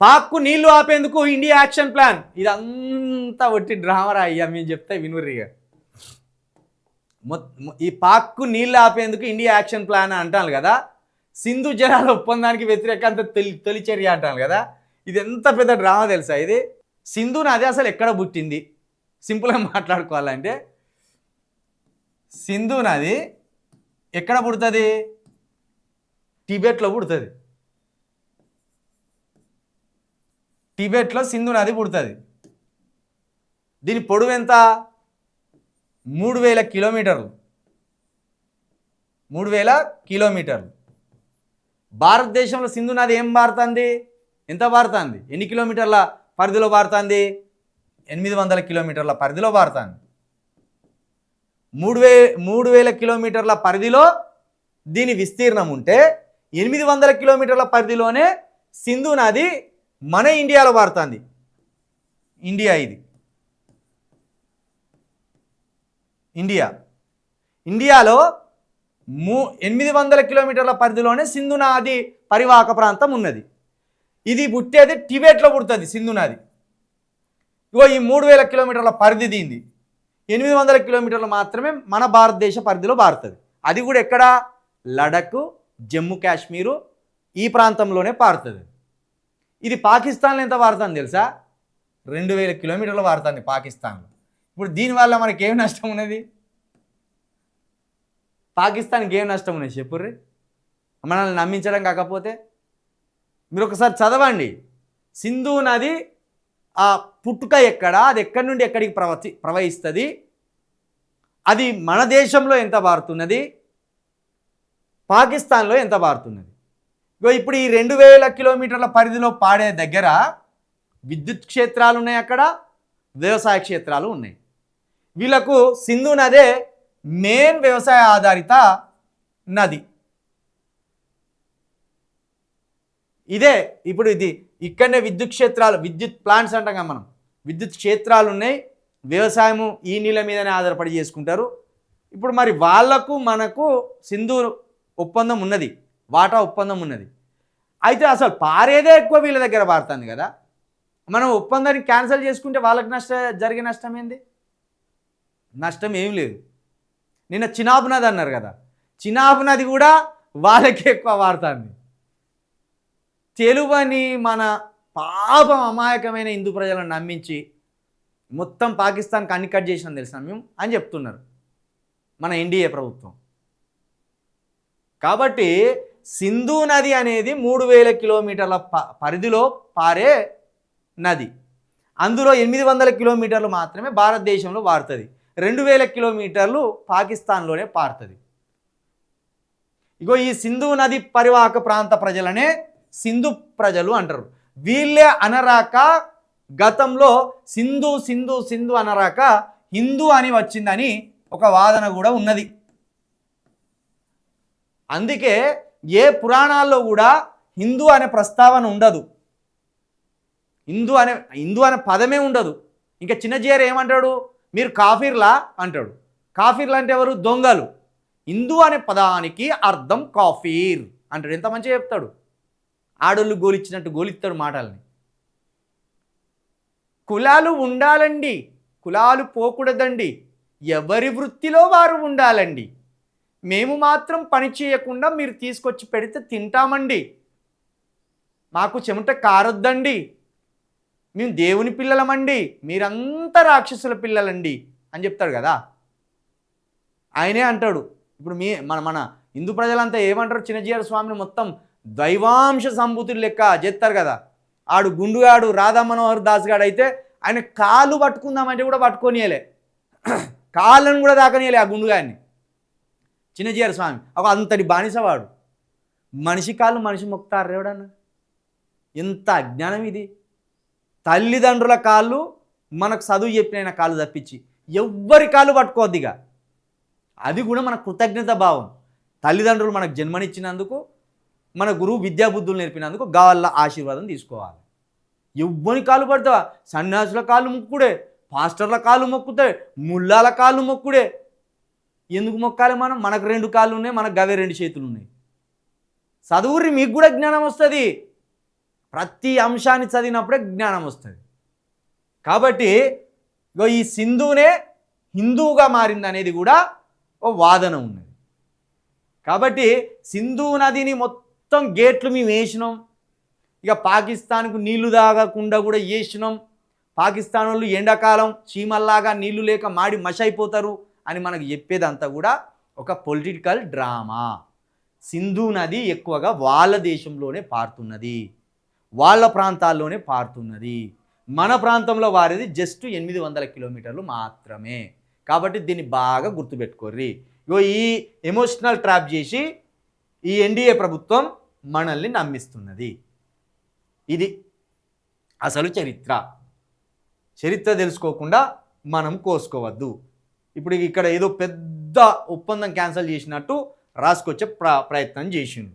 పాక్కు నీళ్ళు ఆపేందుకు India action plan. ఇదంతా ఒట్టి డ్రామరా అయ్యా మేము చెప్తే వినుర్రిగా మొ- ఈ పాక్కు నీళ్ళు ఆపేందుకు ఇండియా యాక్షన్ ప్లాన్ అంటాను కదా? సింధు జలాల ఒప్పందానికి వ్యతిరేకంత తొలి తొలి చర్య అంటాను కదా? ఇది ఎంత పెద్ద డ్రామా తెలుసా ఇది? సింధు నది అసలు ఎక్కడ పుట్టింది? సింపుల్గా మాట్లాడుకోవాలంటే సింధు నది ఎక్కడ పుడుతుంది? టిబెట్లో పుడుతుంది. టిబెట్లో సింధు నది పుడుతుంది. దీని పొడవు ఎంత? మూడు వేల కిలోమీటర్లు. మూడు వేల కిలోమీటర్లు. భారతదేశంలో సింధు నది ఏం పారుతుంది? ఎంత పారుతుంది? ఎన్ని కిలోమీటర్ల పరిధిలో పారుతుంది? ఎనిమిది వందల కిలోమీటర్ల పరిధిలో పారుతుంది. మూడు వే మూడు వేల కిలోమీటర్ల పరిధిలో దీని విస్తీర్ణం ఉంటే ఎనిమిది వందల కిలోమీటర్ల పరిధిలోనే సింధు నది మన ఇండియాలో పారుతుంది ఇండియా ఇది. ఇండియా. ఇండియాలో మూ ఎనిమిది వందల కిలోమీటర్ల పరిధిలోనే సింధు నది పరివాహక ప్రాంతం ఉన్నది. ఇది పుట్టేది టిబెట్లో పుడుతుంది సింధు నది. ఇగో ఈ మూడు వేల కిలోమీటర్ల పరిధి దీంది. ఎనిమిది వందల కిలోమీటర్లు మాత్రమే మన భారతదేశ పరిధిలో పారుతుంది అది కూడా ఎక్కడ? లడక్ జమ్మూ కాశ్మీరు ఈ ప్రాంతంలోనే పారుతుంది ఇది పాకిస్తాన్లో ఎంత పారుతుంది తెలుసా? రెండు వేల కిలోమీటర్లు వాడుతుంది పాకిస్తాన్లో. ఇప్పుడు దీనివల్ల మనకి ఏం నష్టం ఉన్నది? పాకిస్తాన్కి ఏం నష్టం ఉన్నది చెప్పుర్రి మనల్ని నమ్మించడం కాకపోతే. మీరు ఒకసారి చదవండి. సింధు నది ఆ పుట్టుక ఎక్కడ? అది ఎక్కడి నుండి ఎక్కడికి ప్రవతి ప్రవహిస్తుంది? అది మన దేశంలో ఎంత బారుతున్నది పాకిస్తాన్లో ఎంత బారుతున్నది ఇప్పుడు ఈ రెండు వేల కిలోమీటర్ల పరిధిలో పాడే దగ్గర విద్యుత్ క్షేత్రాలు ఉన్నాయి అక్కడ వ్యవసాయ క్షేత్రాలు ఉన్నాయి. వీళ్ళకు సింధు నదే మెయిన్ వ్యవసాయ ఆధారిత నది. ఇదే ఇప్పుడు ఇది ఇక్కడనే విద్యుత్ క్షేత్రాలు విద్యుత్ ప్లాంట్స్ అంటాం కదా మనం. విద్యుత్ క్షేత్రాలు ఉన్నాయి వ్యవసాయము ఈ నీళ్ళ మీదనే ఆధారపడి చేసుకుంటారు. ఇప్పుడు మరి వాళ్ళకు మనకు సింధు ఒప్పందం ఉన్నది. వాటా ఒప్పందం ఉన్నది. అయితే అసలు పారేదే ఎక్కువ వీళ్ళ దగ్గర పారుతుంది కదా. మనం ఒప్పందాన్ని క్యాన్సిల్ చేసుకుంటే వాళ్ళకి నష్ట జరిగే నష్టం ఏంది? నష్టం ఏం లేదు. నిన్న చినాబ్ నది అన్నారు కదా. చినాబ్ నది కూడా వాళ్ళకి ఎక్కువ వాడుతుంది తెలువని మన పాపం అమాయకమైన హిందూ ప్రజలను నమ్మించి మొత్తం పాకిస్తాన్కి అన్ని కట్ చేసిన తెలిసిన మేము? అని చెప్తున్నారు మన ఎన్డీఏ ప్రభుత్వం. కాబట్టి సింధు నది అనేది మూడు వేల కిలోమీటర్ల ప- పరిధిలో పారే నది. అందులో ఎనిమిది వందల కిలోమీటర్లు మాత్రమే భారతదేశంలో పారుతుంది రెండు వేల కిలోమీటర్లు పాకిస్తాన్లోనే పారుతుంది. ఇగో ఈ సింధు నది పరివాహక ప్రాంత ప్రజలనే సింధు ప్రజలు అంటారు. వీళ్ళే అనరాక గతంలో సింధు సింధు సింధు అనరాక హిందూ అని వచ్చిందని ఒక వాదన కూడా ఉన్నది. అందుకే ఏ పురాణాల్లో కూడా హిందూ అనే ప్రస్తావన ఉండదు. హిందూ అనే హిందూ అనే పదమే ఉండదు. ఇంకా చిన్నజీయర్ ఏమంటాడు? మీరు కాఫీర్లా అంటాడు. కాఫీర్లు అంటే ఎవరు? దొంగలు. హిందూ అనే పదానికి అర్థం కాఫీర్ అంటాడు. ఎంత మంచిగా చెప్తాడు? ఆడోళ్ళు గోలిచ్చినట్టు గోలిస్తాడు మాటల్ని. కులాలు ఉండాలండి. కులాలు పోకూడదండి. ఎవరి వృత్తిలో వారు ఉండాలండి? మేము మాత్రం పని చేయకుండా మీరు తీసుకొచ్చి పెడితే తింటామండి. మాకు చెమట కారొద్దండి. మేము దేవుని పిల్లలమండి. మీరంతా రాక్షసుల పిల్లలండి అని చెప్తాడు కదా. ఆయనే అంటాడు. ఇప్పుడు మీ మన మన హిందూ ప్రజలంతా ఏమంటారు? చిన్నజీఆర్ స్వామిని మొత్తం దైవాంశ సంభూతులు లెక్క చేస్తారు కదా. ఆడు గుండుగాడు రాధా మనోహర్ దాస్ గాడు అయితే ఆయన కాలు పట్టుకుందామంటే కూడా పట్టుకోనియలే. కాళ్ళను కూడా దాకనియలే ఆ గుండుగాడిని. చిన్నజీఆర్ స్వామి ఒక అంతటి బానిసవాడు. మనిషి కాళ్ళు మనిషి మొక్తారు రేవడన్నా ఎంత అజ్ఞానం ఇది. తల్లిదండ్రుల కాళ్ళు మనకు చదువు చెప్పిన కాళ్ళు తప్పించి ఎవ్వరి కాళ్ళు పట్టుకోవద్దిగా అది కూడా మన కృతజ్ఞత భావం. తల్లిదండ్రులు మనకు జన్మనిచ్చినందుకు మన గురువు విద్యాబుద్ధులు నేర్పినందుకు గావల్ల ఆశీర్వాదం తీసుకోవాలి. ఎవ్వని కాలు పడతావా? సన్యాసుల కాళ్ళు మొక్కుడే పాస్టర్ల కాళ్ళు మొక్కుతాయి ముల్లాల కాళ్ళు మొక్కుడే ఎందుకు మొక్కాలి మనం? మనకు రెండు కాళ్ళు ఉన్నాయి మనకు గవే రెండు చేతులు ఉన్నాయి. చదువురి మీకు కూడా జ్ఞానం వస్తుంది. ప్రతి అంశాన్ని చదివినప్పుడే జ్ఞానం వస్తుంది. కాబట్టి ఇగో ఈ సింధువునే హిందువుగా మారింది అనేది కూడా ఓ వాదన ఉన్నది. కాబట్టి సింధు నదిని మొత్తం గేట్లు మేము వేసినాం. ఇక పాకిస్తాన్కు నీళ్ళు తాగకుండా కూడా వేసినాం పాకిస్తాన్ వాళ్ళు ఎండాకాలం చీమల్లాగా నీళ్ళు లేక మాడి మషైపోతారు. అయిపోతారు అని మనకు చెప్పేదంతా కూడా ఒక పొలిటికల్ డ్రామా. సింధు నది ఎక్కువగా వాళ్ళ దేశంలోనే పారుతున్నది. వాళ్ళ ప్రాంతాల్లోనే పారుతున్నది. మన ప్రాంతంలో వారిది జస్ట్ ఎనిమిది వందల కిలోమీటర్లు మాత్రమే. కాబట్టి దీన్ని బాగా గుర్తుపెట్టుకోర్రి. ఇగో ఈ ఎమోషనల్ ట్రాప్ చేసి ఈ ఎన్డీఏ ప్రభుత్వం మనల్ని నమ్మిస్తున్నది. ఇది అసలు చరిత్ర. చరిత్ర తెలుసుకోకుండా మనం కోసుకోవద్దు. ఇప్పుడు ఇక్కడ ఏదో పెద్ద ఒప్పందం క్యాన్సిల్ చేసినట్టు రాసుకొచ్చే ప్ర ప్రయత్నం చేసిండు.